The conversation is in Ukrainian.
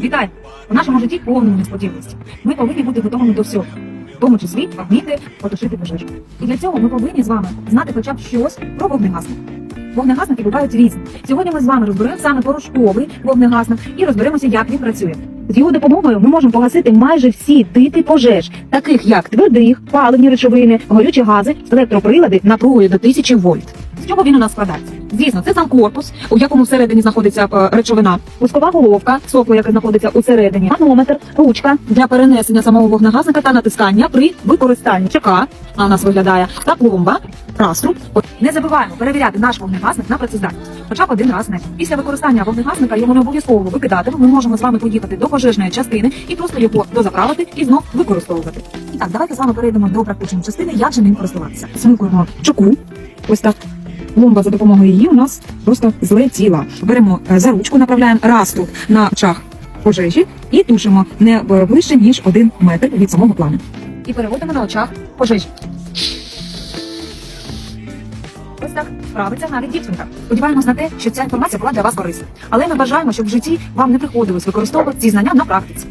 Вітаю! У нашому житті повному несподіваності. Ми повинні бути готовими до всього, в тому числі вміти потушити пожежу. І для цього ми повинні з вами знати хоча б щось про вогнегасник. Вогнегасники бувають різні. Сьогодні ми з вами розберемо саме порошковий вогнегасник і розберемося, як він працює. З його допомогою ми можемо погасити майже всі типи пожеж, таких як твердих, паливні речовини, горючі гази, електроприлади напругою до 1000 вольт. З чого він у нас складається? Звісно, це сам корпус, у якому всередині знаходиться е, речовина, пускова головка, сопло, яке знаходиться усередині, манометр, ручка для перенесення самого вогнегасника та натискання при використанні ЧК, а у нас виглядає, та пломба, раструб. Не забуваємо перевіряти наш вогнегасник на працездатність, хоча б один раз рік. Після використання вогнегасника його не обов'язково викидати. Ми можемо з вами поїхати до пожежної частини і просто його дозаправити і знов використовувати. І так, давайте з вами перейдемо до практичної частини, як же ним користуватися. Смикуємо чоку, ось так. Ломба за допомогою її у нас просто злетіла. Беремо е, за ручку, направляємо раструб на очах пожежі і тушимо не ближче ніж один метр від самого плану. І переводимо на очах пожежі. Ось так справиться навіть дівчинка. Сподіваємось на те, що ця інформація була для вас корисна. Але ми бажаємо, щоб в житті вам не приходилось використовувати ці знання на практиці.